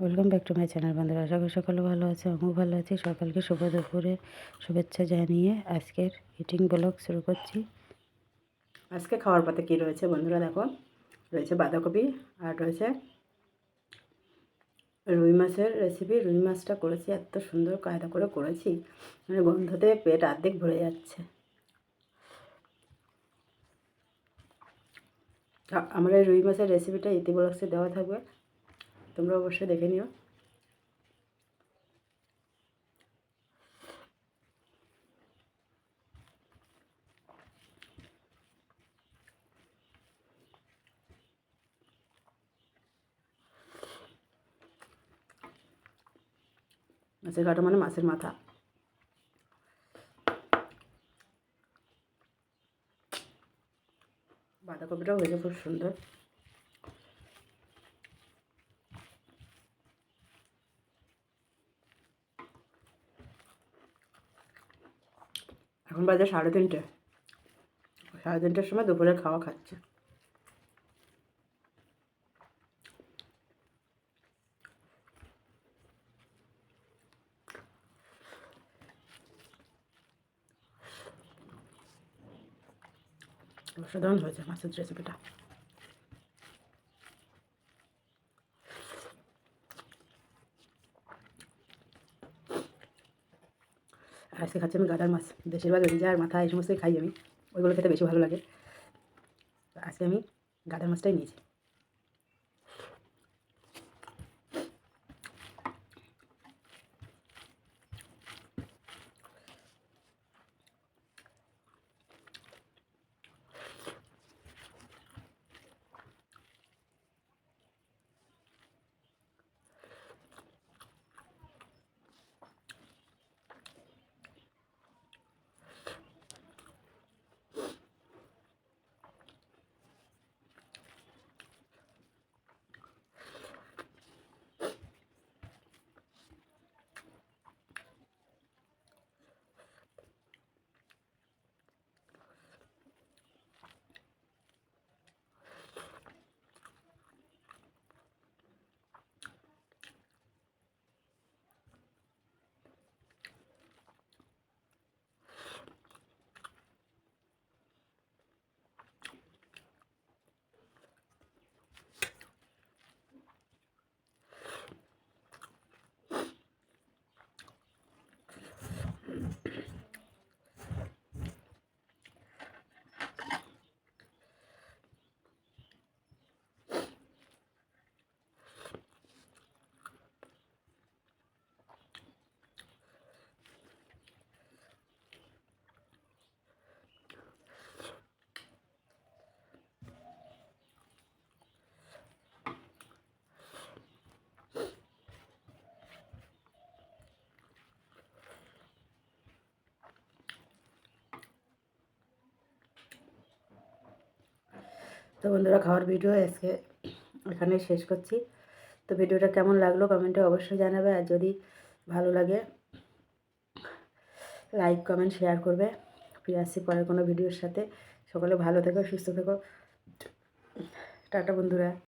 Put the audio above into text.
Welcome back to my channel বন্ধুরা। আশা করি সকালে ভালো আছে, আমিও ভালো আছি। সকালকে শুভ দুপুরে শুভেচ্ছা জানিয়ে আজকের ইটিং ব্লগ শুরু করছি। আজকে খাওয়ার পাতে কী রয়েছে বন্ধুরা, দেখো? রয়েছে বাঁধাকপি আর রয়েছে রুই মাছের রেসিপি রুই মাছটা করেছি, এত সুন্দর কায়দা করে করেছি। মানে গন্ধতে পেট অর্ধেক ভরে যাচ্ছে। আমার রুই মাছের রেসিপিটা ইতি ব্লগসে দেওয়া থাকবে। তোমরা অবশ্যই দেখে নিও। মাছের কাটা মানে মাছের মাথা। বাঁধাকপিটাও হয়েছে খুব সুন্দর। এখন বাজে সাড়ে তিনটে। সাড়ে তিনটের সময় দুপুরে খাওয়া খাচ্ছে। অসাধারণ হয়েছে মাছের রেসিপিটা আর আজকে খাচ্ছি আমি গাদার মাছ। বেশিরভাগ রিজার মাথা এই সমস্তই খাই আমি। ওইগুলো খেতে বেশি ভালো লাগে। আজকে আমি গাদার মাছটাই নিয়েছি। তো বন্ধুরা, খাওয়ার ভিডিও আজকে এখানে শেষ করছি। তো ভিডিওটা কেমন লাগল কমেন্টে অবশ্যই জানাবে, আর যদি ভালো লাগে, লাইক, কমেন্ট, শেয়ার করবে। ফিরে আসছি পরের কোনো ভিডিওর সাথে। সকলে ভালো থেকো, সুস্থ থেকো। টাটা বন্ধুরা।